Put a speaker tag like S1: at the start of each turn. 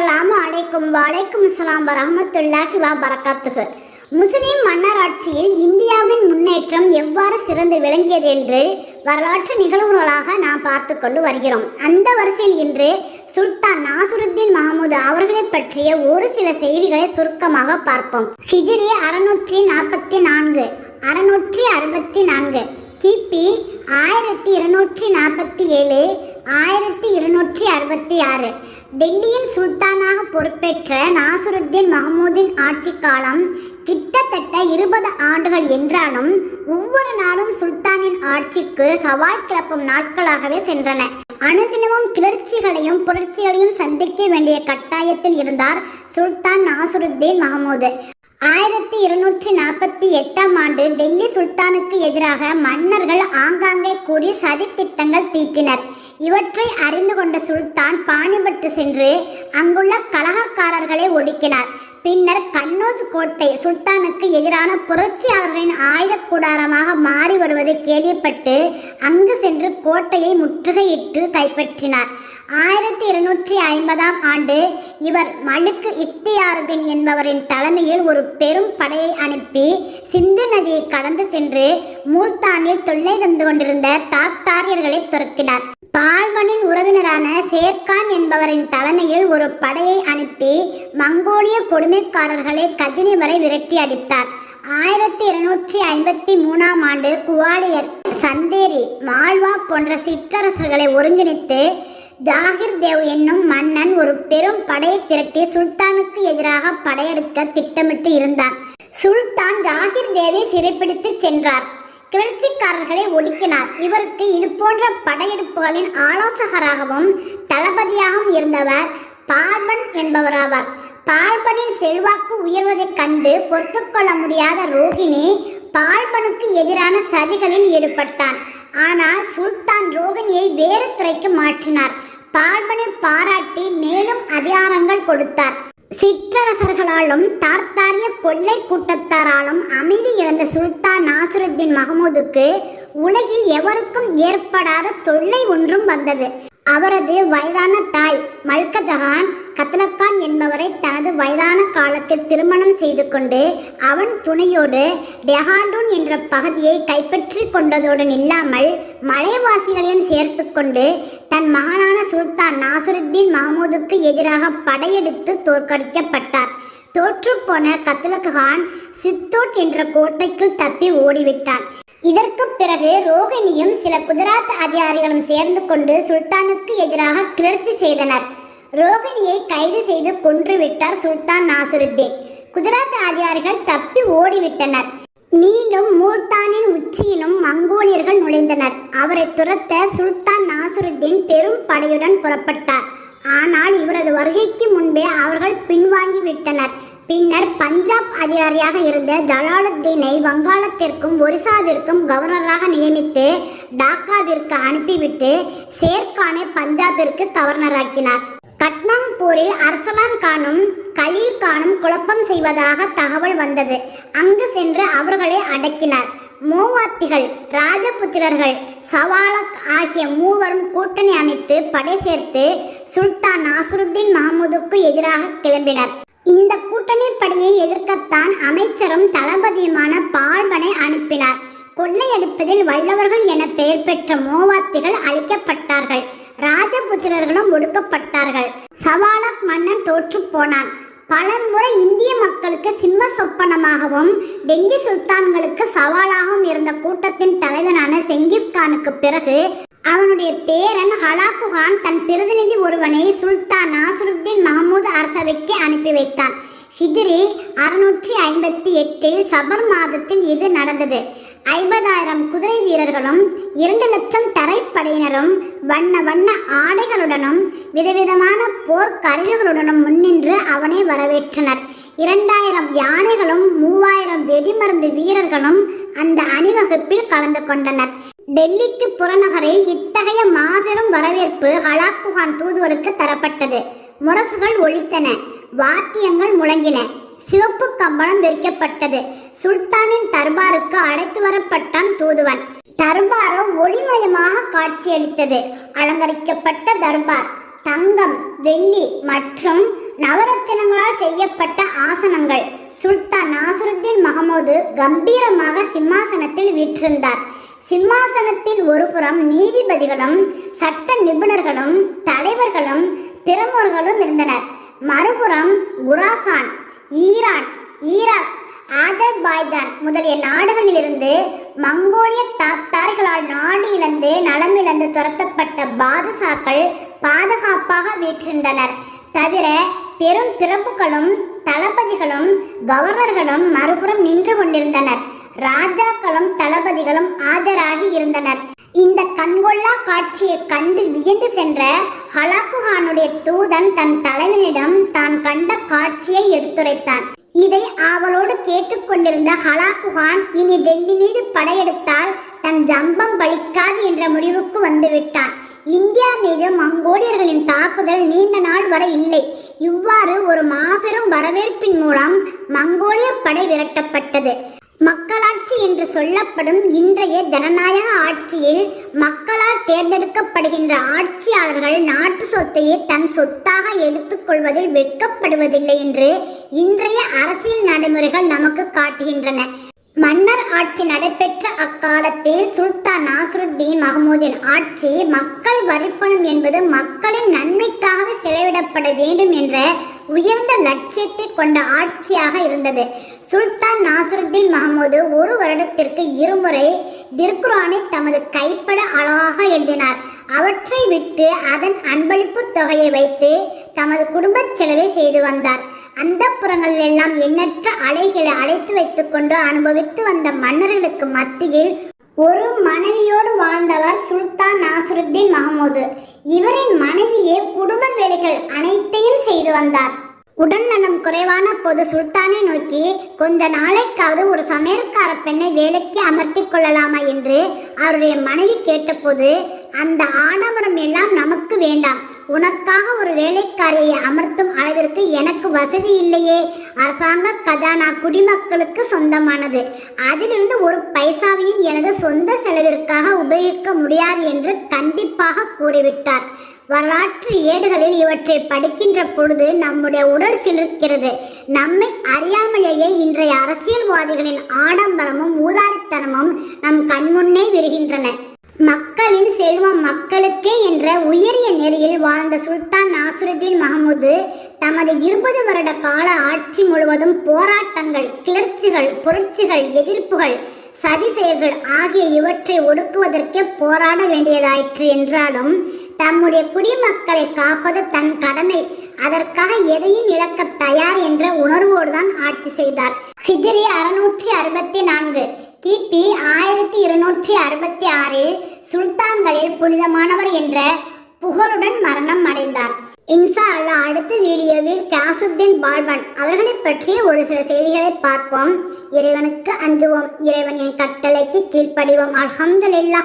S1: அஸ்ஸலாமு அலைக்கும் வலைக்கும் அஸ்ஸலாம் வரமத்துல்லாஹி வா பரக்காத்துக்கு முஸ்லீம் மன்னராட்சியில் இந்தியாவின் முன்னேற்றம் எவ்வாறு சிறந்து விளங்கியது என்று வரலாற்று நிகழ்வுகளாக நாம் பார்த்து கொண்டு வருகிறோம். அந்த வரிசையில் இன்று சுல்தான் நாசுருத்தீன் மஹமூது அவர்களை பற்றிய ஒரு சில செய்திகளை சுருக்கமாக பார்ப்போம். ஹிஜிரி அறுநூற்றி நாற்பத்தி நான்கு அறுநூற்றி அறுபத்தி நான்கு கிபி ஆயிரத்தி இருநூற்றி நாற்பத்தி ஏழு ஆயிரத்தி இருநூற்றி அறுபத்தி ஆறு டெல்லியின் சுல்தானாக பொறுப்பேற்ற நாசருத்தீன் மஹமூதின் ஆட்சி காலம் கிட்டத்தட்ட இருபது ஆண்டுகள் என்றாலும் ஒவ்வொரு நாளும் சுல்தானின் ஆட்சிக்கு சவால் கிளப்பும் நாட்களாகவே சென்றன. அனுதினமும் கிளர்ச்சிகளையும் புரட்சிகளையும் சந்திக்க வேண்டிய கட்டாயத்தில் இருந்தார் சுல்தான் நாசருத்தீன் மஹமூது. ஆயிரத்தி இருநூற்றி நாற்பத்தி எட்டாம் ஆண்டு டெல்லி சுல்தானுக்கு எதிராக மன்னர்கள் ஆங்காங்கே கூடி சதித்திட்டங்கள் தீட்டினர். இவற்றை அறிந்து கொண்ட சுல்தான் பாணிபட்டு சென்று அங்குள்ள கலகக்காரர்களை ஒடுக்கினார். பின்னர் கண்ணோஜ் கோட்டை சுல்தானுக்கு எதிரான புரட்சியாளர்களின் ஆயுத கூடாரமாக மாறி வருவதை கேள்விப்பட்டு அங்கு சென்று கோட்டையை முற்றுகையிட்டு கைப்பற்றினார். ஆயிரத்தி இருநூற்றி ஐம்பதாம் ஆண்டு இவர் மலுக்கு இக்தியாருதீன் என்பவரின் தலைமையில் ஒரு பெரும் படையை அனுப்பி சிந்து நதியை கடந்து சென்று மூல்தானில் தொல்லை தந்து கொண்டிருந்த தாத்தாரியர்களை துரத்தினார். பால்வனின் உறவினரான சேர்கான் என்பவரின் தலைமையில் ஒரு படையை அனுப்பி மங்கோலிய உடைமைக்காரர்களை கஜினி வரை விரட்டி அடித்தார். ஆயிரத்தி இருநூற்றி ஐம்பத்தி மூணாம் ஆண்டு குவாலியர் சந்தேரி மால்வா போன்ற சிற்றரசர்களை ஒருங்கிணைத்து ஜாகிர் தேவ் என்னும் மன்னன் ஒரு பெரும் படையை திரட்டி சுல்தானுக்கு எதிராக படையெடுக்க திட்டமிட்டு இருந்தான். சுல்தான் ஜாகிர் தேவை சிறைப்பிடித்து சென்றார். கிளர்ச்சிக்காரர்களை ஒடுக்கினார். இவருக்கு இது போன்ற படையெடுப்புகளின் ஆலோசகராகவும் தளபதியாகவும் இருந்தவர் பார்பன் என்பவராவார். பார்பனின் செல்வாக்கு உயர்வதைக் கண்டு பொறுத்துக்கொள்ள முடியாத ரோகிணி பார்பனுக்கு எதிரான சதிகளில் ஈடுபட்டான். ஆனால் சுல்தான் ரோகிணியை வேறு துறைக்கு மாற்றினார். பார்பனை பாராட்டி மேலும் அதிகாரங்கள் கொடுத்தார். சிற்றரசர்களாலும் தார்த்தாரிய கொள்ளை கூட்டத்தாராலும் அமைதி இழந்த சுல்தான் நாசுருத்தீன் மஹமூதுக்கு உலகில் எவருக்கும் ஏற்படாத தொல்லை ஒன்றும் வந்தது. அவரது வயதான தாய் மல்கஜஹான் ரத்னகான் என்பவரை தனது வயதான காலத்தில் திருமணம் செய்து கொண்டு அவன் துணையோடு டெஹாண்டூன் என்ற பகுதியை கைப்பற்றி கொண்டதோடு இல்லாமல் மலைவாசிகளையும் சேர்த்து கொண்டு தன் மகனான சுல்தான் நாசருத்தீன் மஹமூதுக்கு எதிராக படையெடுத்து தோற்கடிக்கப்பட்டார். தோற்றுப்போன கத்லகான் சித்தோட் என்ற கோட்டைக்குள் தப்பி ஓடிவிட்டான். இதற்கு பிறகு ரோகிணியும் சில குஜராத் அதிகாரிகளும் சேர்ந்து கொண்டு சுல்தானுக்கு எதிராக கிளர்ச்சி செய்தனர். ரோகிணியை கைது செய்து கொன்றுவிட்டார் சுல்தான் நாசுருத்தீன். குஜராத் அதிகாரிகள் தப்பி ஓடிவிட்டனர். மீண்டும் மூல்தானின் உச்சியிலும் மங்கோலியர்கள் நுழைந்தனர். அவரை துரத்த சுல்தான் நாசருத்தீன் பெரும் படையுடன் புறப்பட்டார். ஆனால் இவரது வருகைக்கு முன்பே அவர்கள் பின்வாங்கி விட்டனர் பின்னர் பஞ்சாப் அதிகாரியாக இருந்த ஜலாலுத்தீனை வங்காளத்திற்கும் ஒரிசாவிற்கும் கவர்னராக நியமித்து டாக்காவிற்கு அனுப்பிவிட்டு ஷேர்கானை பஞ்சாபிற்கு கவர்னராக்கினார். கட்மான்பூரில் அர்சலான் கானும் கலீல் கானும் குழப்பம் செய்வதாக தகவல் வந்தது. அங்கு சென்று அவர்களை அடக்கினார். மோவாத்திகள் ராஜபுத்திரர்கள் சவாலக் ஆகிய மூவரும் கூட்டணி அமைத்து படை சேர்த்து சுல்தான் நாசருத்தீன் மஹமூதுக்கு எதிராக கிளம்பினர். இந்த கூட்டணி படையை எதிர்க்கத்தான் அமைச்சரும் தளபதியுமான பால்பனை அனுப்பினார். கொள்ளையடிப்பதில் வல்லவர்கள் என பெயர் பெற்ற மோவாத்திகள் அழிக்கப்பட்டார்கள். ராஜபுத்திரர்களும் ஒடுக்கப்பட்டார்கள். சவாலக் மன்னன் தோற்று போனான். பலமுறை இந்திய மக்களுக்கு சிம்ம சொப்பனமாகவும் டெல்லி சுல்தான்களுக்கு சவாலாகவும் இருந்த கூட்டத்தின் தலைவனான செங்கிஸ்கானுக்கு பிறகு அவனுடைய பேரன் ஹலாக்குகான் தன் பிரதிநிதி ஒருவனை சுல்தான் நாசருத்தீன் மஹமூத் அரசவைக்கு அனுப்பி வைத்தான். ஹிஜ்ரி அறுநூற்றி ஐம்பத்தி எட்டில் சபர் மாதத்தில் இது நடந்தது. ஐம்பதாயிரம் குதிரை வீரர்களும் இரண்டு லட்சம் தரைப்படையினரும் வண்ண வண்ண ஆடைகளுடனும் விதவிதமான போர்க்கருவிகளுடனும் முன்னின்று அவனை வரவேற்றனர். இரண்டாயிரம் யானைகளும் மூவாயிரம் வெடிமருந்து வீரர்களும் அந்த அணிவகுப்பில் கலந்து கொண்டனர். டெல்லிக்கு புறநகரில் இத்தகைய மாபெரும் வரவேற்பு ஹலாக்குகான் தூதுவருக்கு தரப்பட்டது. முரசுகள் ஒழித்தன. வாத்தியங்கள் முழங்கின. சிவப்பு கம்பளம் விரிக்கப்பட்டது. சுல்தானின் தர்பாருக்கு அழைத்து வரப்பட்டான் தூதுவன். தர்பாரோ ஒளிமயமாக காட்சியளித்தது. அலங்கரிக்கப்பட்ட தர்பார் தங்கம் வெள்ளி மற்றும் நவரத்தினங்களால் செய்யப்பட்ட ஆசனங்கள். சுல்தான் நாசருத்தீன் மகமூது கம்பீரமாக சிம்மாசனத்தில் வீற்றிருந்தார். சிம்மாசனத்தின் ஒருபுறம் நீதிபதிகளும் சட்ட நிபுணர்களும் தலைவர்களும் பிரமுகர்களும் இருந்தனர். மறுபுறம் குராசான் ஈரான் ஈராக் ஆஜர்பாய்ஜான் முதலிய நாடுகளிலிருந்து மங்கோலிய தாத்தார்களால் நாடு இழந்து நலமிழந்து துரத்தப்பட்ட பாதுஷாக்கள் பாதுகாப்பாக வீற்றிருந்தனர். தவிர பெரும் பிறப்புகளும் தளபதிகளும் கவர்னர்களும் மறுபுறம் நின்று கொண்டிருந்தனர். ராஜாக்களும் தளபதிகளும் ஆஜராகி இருந்தனர். இந்த கண்கொள்ளா காட்சியை கண்டு வியந்து சென்ற ஹலாக்குஹானுடைய தூதன் தன் தலைவனிடம் தான் கண்ட காட்சியை எடுத்துரைத்தான். இதை ஆவலோடு கேட்டுக்கொண்டிருந்த ஹலாக்குஹான் இனி டெல்லி மீது படையெடுத்தால் தன் ஜம்பம் பலிக்காது என்ற முடிவுக்கு வந்துவிட்டான். இந்தியா மீது மங்கோலியர்களின் தாக்குதல் நீண்ட நாள் வரை இல்லை. இவ்வாறு ஒரு மாபெரும் வரவேற்பின் மூலம் மங்கோலிய படை விரட்டப்பட்டது. மக்களாட்சி என்று சொல்லப்படும் இன்றைய ஜனநாயக ஆட்சியில் மக்களால் தேர்ந்தெடுக்கப்படுகின்ற ஆட்சியாளர்கள் நாட்டு சொத்தையே தன் சொத்தாக எடுத்துக்கொள்வதில் வெட்கப்படுவதில்லை என்று இன்றைய அரசியல் நடைமுறைகள் நமக்கு காட்டுகின்றன. மன்னர் ஆட்சி நடைபெற்ற அக்காலத்தில் சுல்தான் நாசருத்தீன் மஹமூதின் ஆட்சி மக்கள் வரிப்பணம் என்பது மக்களின் நன்மைக்காகவே செலவிடப்பட வேண்டும் என்ற உயர்ந்த லட்சியத்தை கொண்ட ஆட்சியாக இருந்தது. சுல்தான் நாசருத்தீன் மஹமூது ஒரு வருடத்திற்கு இருமுறை திருக்குரானை தமது கைப்பட அழகாக எழுதினார். அவற்றை விட்டு அதன் அன்பளிப்பு தொகையை வைத்து தமது குடும்பச் செலவை செய்து வந்தார். அந்த புறங்களில் எல்லாம் எண்ணற்ற அலைகளை அழைத்து வைத்துக்கொண்டு அனுபவித்து வந்த மன்னர்களுக்கு மத்தியில் ஒரு மனைவியோடு வாழ்ந்தவர் சுல்தான் நாசருத்தீன் மஹமூது. இவரின் மனைவியே குடும்ப வேலைகள் அனைத்தையும் செய்து வந்தார். உடல்நலம் குறைவான போது சுல்தானை நோக்கி கொஞ்ச நாளைக்காவது ஒரு சமையல்கார பெண்ணை வேலைக்கு அமர்த்தி கொள்ளலாமா என்று அவருடைய மனைவி கேட்டபோது அந்த ஆடம்பரம் எல்லாம் நமக்கு வேண்டாம். உனக்காக ஒரு வேலைக்காரியை அமர்த்தும் அளவிற்கு எனக்கு வசதி இல்லையே. அரசாங்க கஜானா குடிமக்களுக்கு சொந்தமானது. அதிலிருந்து ஒரு பைசாவையும் எனது சொந்த செலவிற்காக உபயோகிக்க முடியாது என்று கண்டிப்பாக கூறிவிட்டார். வரலாற்று ஏடுகளில் இவற்றை படிக்கின்ற பொழுது நம்முடைய உடல் சிலிர்க்கிறது. நம்மை அறியாமலேயே இன்றைய அரசியல்வாதிகளின் ஆடம்பரமும் ஊதாரித்தனமும் நம் கண்முன்னே விரிகின்றன. மக்களின் செல்வம் மக்களுக்கே என்ற உயரிய நெறியில் வாழ்ந்த சுல்தான் நாசுருதீன் மஹமுது தமது இருபது வருட கால ஆட்சி முழுவதும் போராட்டங்கள் கிளர்ச்சிகள் புரட்சிகள் எதிர்ப்புகள் சதி செயல்கள் ஆகிய இவற்றை ஒடுக்குவதற்கே போராட வேண்டியதாயிற்று என்றாலும் தம்முடைய குடிமக்களை காப்பது தன் கடமை. அதற்காக எதையும் இழக்க தயார் என்ற உணர்வோடு தான் ஆட்சி செய்தார். ஹிஜ்ரி அறுநூற்றி அறுபத்தி நான்கு கிபி ஆயிரத்தி இருநூற்றி அறுபத்தி ஆறில் சுல்தான்களில் புனிதமானவர் என்ற புகழுடன் மரணம் அடைந்தார். இன்சா அல்லா அடுத்த வீடியோவில் காசுத்தீன் பால்வன் அவர்களை பற்றிய ஒரு சில செய்திகளை பார்ப்போம். இறைவனுக்கு அஞ்சுவோம். இறைவன் என் கட்டளைக்கு கீழ்ப்படிவோம். அலமதுல்லா